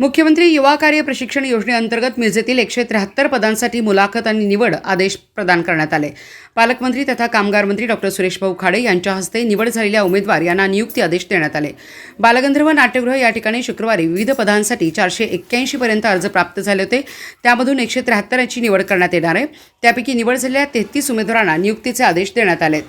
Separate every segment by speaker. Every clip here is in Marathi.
Speaker 1: मुख्यमंत्री युवा कार्य प्रशिक्षण योजनेअंतर्गत मिरजेतील एकशे त्र्याहत्तर पदांसाठी मुलाखत आणि निवड आदेश प्रदान करण्यात आले. पालकमंत्री तथा कामगार मंत्री डॉक्टर सुरेश भाऊ खाडे यांच्या हस्ते निवड झालेल्या उमेदवार यांना नियुक्ती आदेश देण्यात आले. बालगंधर्व नाट्यगृह या ठिकाणी शुक्रवारी विविध पदांसाठी चारशे एक्क्याऐंशी पर्यंत अर्ज प्राप्त झाले होते. त्यामधून एकशे त्र्याहत्तरची निवड करण्यात येणार आहे. त्यापैकी निवड झालेल्या तेहतीस उमेदवारांना नियुक्तीचे आदेश देण्यात आले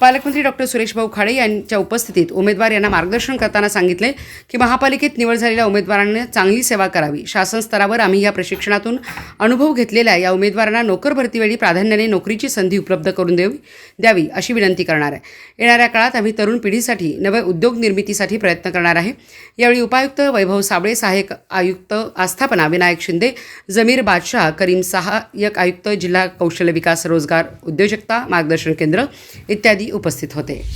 Speaker 1: पालकमंत्री डॉक्टर सुरेश भाऊ खाडे यांच्या उपस्थितीत उमेदवार यांना मार्गदर्शन करताना सांगितले की महापालिकेत निवड झालेल्या उमेदवारांनी चांगली सेवा करावी. शासन स्तरावर आम्ही या प्रशिक्षणातून अनुभव घेतलेल्या या उमेदवारांना नोकर भरतीवेळी प्राधान्याने नोकरीची संधी उपलब्ध करून देवी द्यावी अशी विनंती करणार आहे. येणाऱ्या काळात आम्ही तरुण पिढीसाठी नव्या उद्योग निर्मितीसाठी प्रयत्न करणार आहे. यावेळी उपायुक्त वैभव साबळे सहाय्यक आयुक्त आस्थापना विनायक शिंदे जमीर बादशाह करीम सहाय्यक आयुक्त जिल्हा कौशल्य विकास रोजगार उद्योजकता मार्गदर्शन केंद्र इत्यादी उपस्थित होते.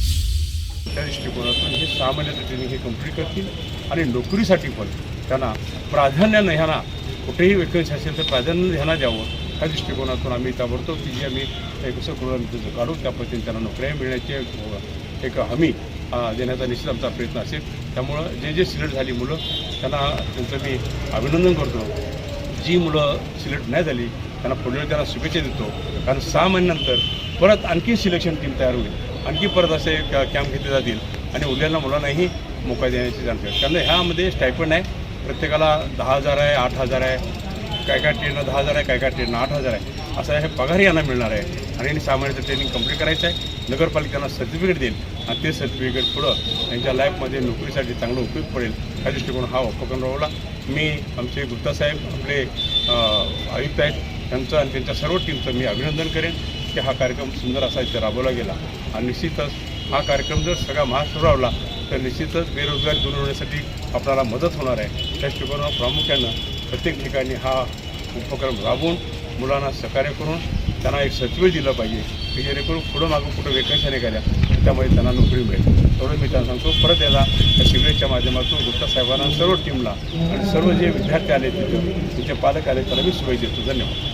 Speaker 2: त्या दृष्टिकोनातून हे सहा महिन्याचं ट्रेनिंग हे कंप्लीट करतील आणि नोकरीसाठी पण त्यांना प्राधान्यानं ह्यांना कुठेही वेकन्सी असेल तर प्राधान्यानं ह्यांना द्यावं. ह्या दृष्टिकोनातून आम्ही ताबडतोब की जी आम्ही एक कसं काढू त्या पद्धतीने त्यांना नोकऱ्या मिळण्याची एक- हमी देण्याचा निश्चित आमचा प्रयत्न असेल. त्यामुळं जे जे सिलेक्ट झाली मुलं त्यांना त्यांचं मी अभिनंदन करतो. जी मुलं सिलेक्ट नाही झाली त्यांना पुढील त्याला शुभेच्छा देतो. कारण सहा महिन्यानंतर परत आणखी सिलेक्शन टीम तयार होईल. आणखी परत असे कॅम्प घेतले जातील. आणि उरलेल्या मुलांनाही मोका देण्याची चान्स कारण ह्यामध्ये स्टायपंड आहे. प्रत्येकाला दहा हजार आहे आठ हजार आहे. काय काय ट्रेनला दहा हजार आहे काय काय ट्रेनला आठ हजार आहे असं हे पगार यांना मिळणार आहे. आणि यांनी सामान्यतः ट्रेनिंग कंप्लीट करायचं आहे. नगरपालिकांना सर्टिफिकेट देईल आणि ते सर्टिफिकेट पुढं त्यांच्या लाईफमध्ये नोकरीसाठी चांगला उपयोग पडेल. या दृष्टिकोन हा उपक्रम राबवला. मी आमचे गुप्ता साहेब आपले आयुक्त आहेत. त्यांचं आणि त्यांच्या सर्व टीमचं मी अभिनंदन करेन की हा कार्यक्रम सुंदर असा इथे राबवला गेला. आणि निश्चितच हा कार्यक्रम जर सगळा महाराष्ट्र राबला तर निश्चितच बेरोजगारी दूर होण्यासाठी आपल्याला मदत होणार आहे. त्या दृष्टिकोनावर प्रामुख्यानं प्रत्येक ठिकाणी हा उपक्रम राबवून मुलांना सहकार्य करून त्यांना एक सचिव दिलं पाहिजे की जेणेकरून पुढं मागून कुठं वेकन्सी निघाल्या त्यामुळे त्यांना नोकरी मिळेल. तेवढं मी त्यांना सांगतो. परत याला या शिबिराच्या माध्यमातून गुप्ता साहेबांना सर्व टीमला आणि सर्व जे विद्यार्थी आले तिथं त्यांचे पालक आले त्याला मी शुभेच्छा देतो. धन्यवाद.